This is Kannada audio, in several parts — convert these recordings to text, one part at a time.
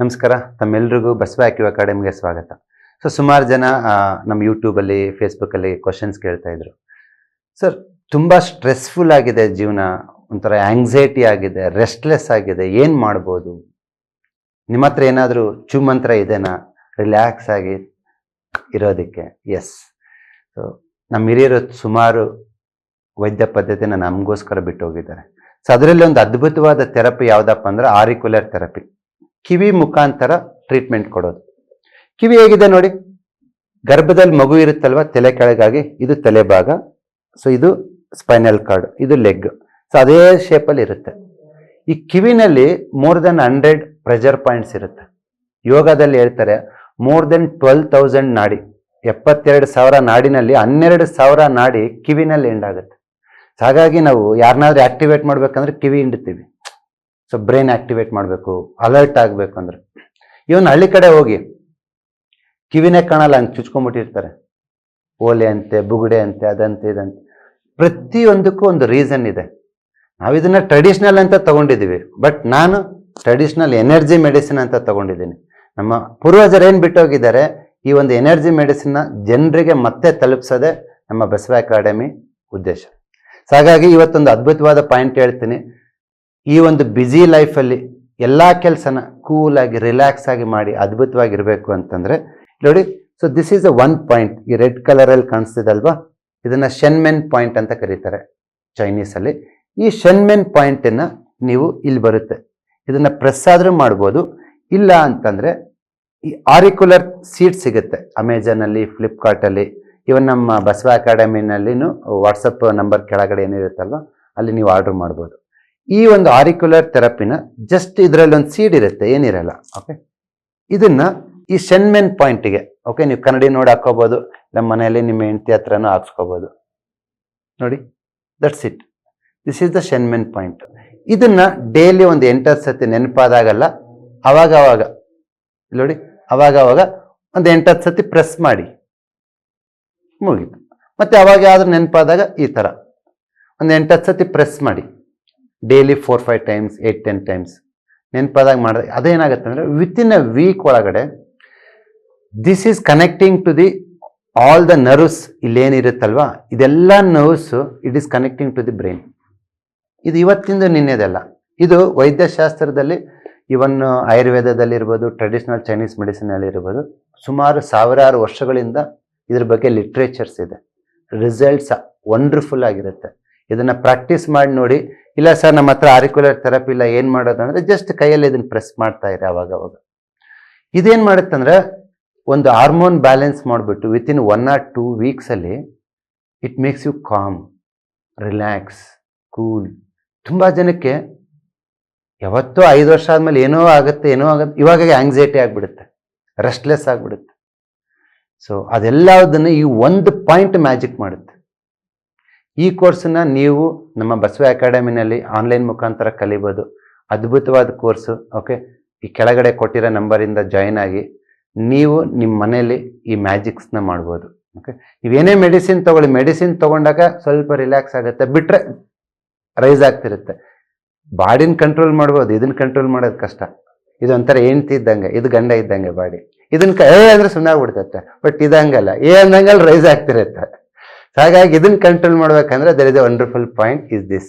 ನಮಸ್ಕಾರ. ತಮ್ಮೆಲ್ರಿಗೂ ಬಸವ ಆಕ್ಟಿವ್ ಅಕಾಡೆಮಿಗೆ ಸ್ವಾಗತ. ಸೊ ಸುಮಾರು ಜನ ನಮ್ಮ ಯೂಟ್ಯೂಬಲ್ಲಿ ಫೇಸ್ಬುಕ್ಕಲ್ಲಿ ಕ್ವಶನ್ಸ್ ಕೇಳ್ತಾ ಇದ್ರು. ಸರ್ ತುಂಬ ಸ್ಟ್ರೆಸ್ಫುಲ್ ಆಗಿದೆ ಜೀವನ. ಒಂಥರ ಆಂಗ್ಸೈಟಿ ಆಗಿದೆ ರೆಸ್ಟ್ಲೆಸ್ ಆಗಿದೆ. ಏನು ಮಾಡ್ಬೋದು? ನಿಮ್ಮ ಹತ್ರ ಏನಾದರೂ ಚುಮಂತ್ರ ಇದೆನಾ? ರಿಲ್ಯಾಕ್ಸ್ ಆಗಿ ಇರೋದಕ್ಕೆ. ಎಸ್ ಸೊ ನಮ್ಮ ಹಿರಿಯರು ಸುಮಾರು ವೈದ್ಯ ಪದ್ಧತಿನ ನಮಗೋಸ್ಕರ ಬಿಟ್ಟು ಹೋಗಿದ್ದಾರೆ ಸೊ ಅದರಲ್ಲಿ ಒಂದು ಅದ್ಭುತವಾದ ಥೆರಪಿ ಯಾವುದಪ್ಪ ಅಂದ್ರೆ ಆರಿಕ್ಯುಲರ್ ಥೆರಪಿ ಕಿವಿ ಮುಖಾಂತರ ಟ್ರೀಟ್ಮೆಂಟ್ ಕೊಡೋದು. ಕಿವಿ ಹೇಗಿದೆ ನೋಡಿ? ಗರ್ಭದಲ್ಲಿ ಮಗು ಇರುತ್ತಲ್ವ? ತಲೆ ಕೆಳಗಾಗಿ. ಇದು ತಲೆ ಭಾಗ. ಸೊ ಇದು ಸ್ಪೈನಲ್ ಕಾರ್ಡ್ ಇದು ಲೆಗ್ ಸೊ ಅದೇ ಶೇಪಲ್ಲಿ ಇರುತ್ತೆ. ಈ ಕಿವಿನಲ್ಲಿ more than hundred pressure points ಇರುತ್ತೆ. ಯೋಗದಲ್ಲಿ ಹೇಳ್ತಾರೆ ಮೋರ್ ದೆನ್ ಟ್ವೆಲ್ ತೌಸಂಡ್ ನಾಡಿ, ಎಪ್ಪತ್ತೆರಡು ಸಾವಿರ ನಾಡಿನಲ್ಲಿ ಹನ್ನೆರಡು ಸಾವಿರ ನಾಡಿ ಕಿವಿನಲ್ಲಿ ಎಂಡ್ ಆಗುತ್ತೆ. ಸೊ ಹಾಗಾಗಿ ನಾವು ಯಾರನ್ನಾದ್ರೂ ಆಕ್ಟಿವೇಟ್ ಮಾಡ್ಬೇಕಂದ್ರೆ ಕಿವಿ ಹಿಂಡ್ತೀವಿ. ಸೊ ಬ್ರೈನ್ ಆಕ್ಟಿವೇಟ್ ಮಾಡಬೇಕು ಅಲರ್ಟ್ ಆಗಬೇಕು ಅಂದ್ರೆ. ಇವನ್ ಹಳ್ಳಿ ಕಡೆ ಹೋಗಿ, ಕಿವಿನೇ ಕಾಣಲ್ಲ, ಹಂಗೆ ಚುಚ್ಕೊಂಡ್ಬಿಟ್ಟಿರ್ತಾರೆ. ಓಲೆ ಅಂತೆ, ಬುಗುಡೆ ಅಂತೆ, ಅದಂತೆ, ಇದಂತೆ. ಪ್ರತಿಯೊಂದಕ್ಕೂ ಒಂದು ರೀಸನ್ ಇದೆ. ನಾವು ಇದನ್ನ ಟ್ರೆಡಿಷನಲ್ ಅಂತ ತಗೊಂಡಿದ್ದೀವಿ. ಬಟ್ ನಾನು ಟ್ರೆಡಿಷ್ನಲ್ ಎನರ್ಜಿ ಮೆಡಿಸಿನ್ ಅಂತ ತಗೊಂಡಿದ್ದೀನಿ. ನಮ್ಮ ಪೂರ್ವಜರು ಏನು ಬಿಟ್ಟೋಗಿದ್ದಾರೆ, ಈ ಒಂದು ಎನರ್ಜಿ ಮೆಡಿಸಿನ್ನ ಜನರಿಗೆ ಮತ್ತೆ ತಲುಪಿಸೋದೆ ನಮ್ಮ ಬಸವ ಅಕಾಡೆಮಿ ಉದ್ದೇಶ. ಹಾಗಾಗಿ ಇವತ್ತೊಂದು ಅದ್ಭುತವಾದ ಪಾಯಿಂಟ್ ಹೇಳ್ತೀನಿ. ಈ ಒಂದು ಬ್ಯುಸಿ ಲೈಫಲ್ಲಿ ಎಲ್ಲ ಕೆಲಸನ ಕೂಲಾಗಿ ರಿಲ್ಯಾಕ್ಸ್ ಆಗಿ ಮಾಡಿ ಅದ್ಭುತವಾಗಿರಬೇಕು ಅಂತಂದರೆ, ನೋಡಿ so this is a one point ಈ ರೆಡ್ ಕಲರಲ್ಲಿ ಕಾಣಿಸ್ತಿದಲ್ವಾ? ಇದನ್ನು ಶೆನ್ಮೆನ್ ಪಾಯಿಂಟ್ ಅಂತ ಕರೀತಾರೆ ಚೈನೀಸಲ್ಲಿ ಈ ಶೆನ್ಮೆನ್ ಪಾಯಿಂಟನ್ನು ನೀವು ಇಲ್ಲಿ ಬರುತ್ತೆ. ಇದನ್ನು ಪ್ರೆಸ್ ಆದರೂ ಮಾಡ್ಬೋದು. ಇಲ್ಲ ಅಂತಂದರೆ, ಈ ಆರಿಕ್ಯುಲರ್ ಸೀಟ್ ಸಿಗುತ್ತೆ. ಅಮೆಜಾನಲ್ಲಿ ಫ್ಲಿಪ್ಕಾರ್ಟಲ್ಲಿ ಇವನ್ ನಮ್ಮ ಬಸವ ಅಕಾಡೆಮಿನಲ್ಲಿನೂ ವಾಟ್ಸಪ್ ನಂಬರ್ ಕೆಳಗಡೆ ಏನಿರುತ್ತಲ್ವ, ಅಲ್ಲಿ ನೀವು ಆರ್ಡರ್ ಮಾಡ್ಬೋದು. ಈ ಒಂದು ಆರಿಕ್ಯುಲರ್ ಥೆರಪಿನ ಜಸ್ಟ್ ಇದರಲ್ಲಿ ಒಂದು ಸೀಡ್ ಇರುತ್ತೆ, ಏನಿರಲ್ಲ ಓಕೆ ಇದನ್ನ ಈ ಸೆನ್ಮೆನ್ ಪಾಯಿಂಟ್ಗೆ ಓಕೆ ನೀವು ಕನ್ನಡಿ ನೋಡಿ ಹಾಕೋಬಹುದು ನಮ್ಮ ಮನೆಯಲ್ಲಿ ನಿಮ್ಮ ಹೆಂಡತಿ ಹತ್ರನೂ ಹಾಕ್ಸ್ಕೋಬಹುದು ನೋಡಿ that's it this is the Shenmen point ಇದನ್ನ ಡೈಲಿ ಒಂದು ಎಂಟತ್ತು ಸತಿ ನೆನಪಾದಾಗಲ್ಲ ಅವಾಗ ಅವಾಗ ನೋಡಿ ಅವಾಗ ಅವಾಗ ಒಂದು ಎಂಟತ್ತು ಸತಿ ಪ್ರೆಸ್ ಮಾಡಿ, ಮುಗಿತು. ಮತ್ತೆ ಅವಾಗ ಯಾವ್ದು ನೆನಪಾದಾಗ ಈ ಥರ. ಒಂದು ಎಂಟತ್ತು ಸತಿ ಪ್ರೆಸ್ ಮಾಡಿ. Daily four five times eight ten times. ನೆನಪಾದಾಗ ಮಾಡಿದ್ರೆ ಅದೇನಾಗುತ್ತೆ ಅಂದರೆ ವಿತಿನ್ ಅ ವೀಕ್ ಒಳಗಡೆ this is connecting to the all the nerves ಇಲ್ಲೇನಿರುತ್ತಲ್ವಾ? ಇದೆಲ್ಲ nerves it is connecting to the brain ಇದು ಇವತ್ತಿಂದ ನಿನ್ನೆದಲ್ಲ. ಇದು ವೈದ್ಯಶಾಸ್ತ್ರದಲ್ಲಿ ಇವನ್ ಆಯುರ್ವೇದದಲ್ಲಿರ್ಬೋದು ಟ್ರೆಡಿಷನಲ್ ಚೈನೀಸ್ ಮೆಡಿಸಿನ್ ಅಲ್ಲಿ ಇರ್ಬೋದು ಸುಮಾರು ಸಾವಿರಾರು ವರ್ಷಗಳಿಂದ ಇದ್ರ ಬಗ್ಗೆ ಲಿಟ್ರೇಚರ್ಸ್ ಇದೆ. ರಿಸಲ್ಟ್ಸ್ ವಂಡರ್ಫುಲ್ ಆಗಿರುತ್ತೆ. ಇದನ್ನು ಪ್ರಾಕ್ಟೀಸ್ ಮಾಡಿ ನೋಡಿ ಇಲ್ಲ ಸರ್, ನಮ್ಮ ಹತ್ರ ಆರಿಕ್ಯುಲರ್ ಥೆರಪಿ ಇಲ್ಲ, ಏನು ಮಾಡೋದು ಅಂದ್ರೆ ಜಸ್ಟ್ ಕೈಯಲ್ಲಿ ಇದನ್ನ ಪ್ರೆಸ್ ಮಾಡ್ತಾ ಇರಿ ಅವಾಗ ಅವಾಗ ಇದೇನ್ ಮಾಡುತ್ತಂದ್ರೆ, ಒಂದು ಹಾರ್ಮೋನ್ ಬ್ಯಾಲೆನ್ಸ್ ಮಾಡಿಬಿಟ್ಟು within one or two ವೀಕ್ಸಲ್ಲಿ it makes you calm relax cool ತುಂಬ ಜನಕ್ಕೆ ಯಾವತ್ತೋ ಐದು ವರ್ಷ ಆದ್ಮೇಲೆ ಏನೋ ಆಗುತ್ತೆ ಏನೋ ಆಗುತ್ತೆ ಇವಾಗ ಆಂಗ್ಸೈಟಿ ಆಗಿಬಿಡುತ್ತೆ ರೆಸ್ಟ್ಲೆಸ್ ಆಗಿಬಿಡುತ್ತೆ. ಸೊ ಅದೆಲ್ಲದನ್ನು ಈ ಒಂದು ಪಾಯಿಂಟ್ ಮ್ಯಾಜಿಕ್ ಮಾಡುತ್ತೆ. ಈ ಕೋರ್ಸನ್ನ ನೀವು ನಮ್ಮ ಬಸವ ಅಕಾಡೆಮಿನಲ್ಲಿ ಆನ್ಲೈನ್ ಮುಖಾಂತರ ಕಲಿಬೋದು. ಅದ್ಭುತವಾದ ಕೋರ್ಸು, ಓಕೆ? ಈ ಕೆಳಗಡೆ ಕೊಟ್ಟಿರೋ ನಂಬರಿಂದ ಜಾಯಿನ್ ಆಗಿ ನೀವು ನಿಮ್ಮ ಮನೆಯಲ್ಲಿ ಈ ಮ್ಯಾಜಿಕ್ಸ್ನ ಮಾಡ್ಬೋದು, ಓಕೆ? ನೀವೇನೇ ಮೆಡಿಸಿನ್ ತಗೊಳ್ಳಿ, ಮೆಡಿಸಿನ್ ತೊಗೊಂಡಾಗ ಸ್ವಲ್ಪ ರಿಲ್ಯಾಕ್ಸ್ ಆಗುತ್ತೆ, ಬಿಟ್ರೆ ರೈಸ್ ಆಗ್ತಿರುತ್ತೆ. ಬಾಡಿನ ಕಂಟ್ರೋಲ್ ಮಾಡ್ಬೋದು, ಇದನ್ನ ಕಂಟ್ರೋಲ್ ಮಾಡೋದು ಕಷ್ಟ. ಇದು ಒಂಥರ ಹೆಂಡ್ತಿ ಇದ್ದಂಗೆ, ಇದು ಗಂಡ ಇದ್ದಂಗೆ ಬಾಡಿ. ಇದನ್ನ ಏ ಅಂದ್ರೆ ಸುಮ್ಮನೆ ಆಗ್ಬಿಡ್ತೈತೆ ಬಟ್ ಇದಂಗಲ್ಲ ಏ ಅಂದಂಗಲ್ಲಿ ರೈಸ್ ಆಗ್ತಿರುತ್ತೆ. ಹಾಗಾಗಿ ಇದನ್ನ ಕಂಟ್ರೋಲ್ ಮಾಡ್ಬೇಕಂದ್ರೆ there is a wonderful point is this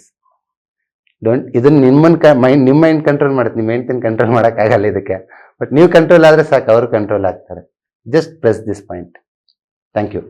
don't ಇದನ್ನ ನಿಮ್ಮನ್ನು ಮೈಂಡ್ ನಿಮ್ಮ ಮೈಂಡ್ ಕಂಟ್ರೋಲ್ ಮಾಡುತ್ತೆ ನಿಮ್ಮ ಹೆಂಡ್ತಿನ ಕಂಟ್ರೋಲ್ ಮಾಡೋಕ್ಕಾಗಲ್ಲ ಇದಕ್ಕೆ. ಬಟ್ ನೀವು ಕಂಟ್ರೋಲ್ ಆದ್ರೆ ಸಾಕು, ಅವರು ಕಂಟ್ರೋಲ್ ಆಗ್ತಾರೆ. Just press this point thank you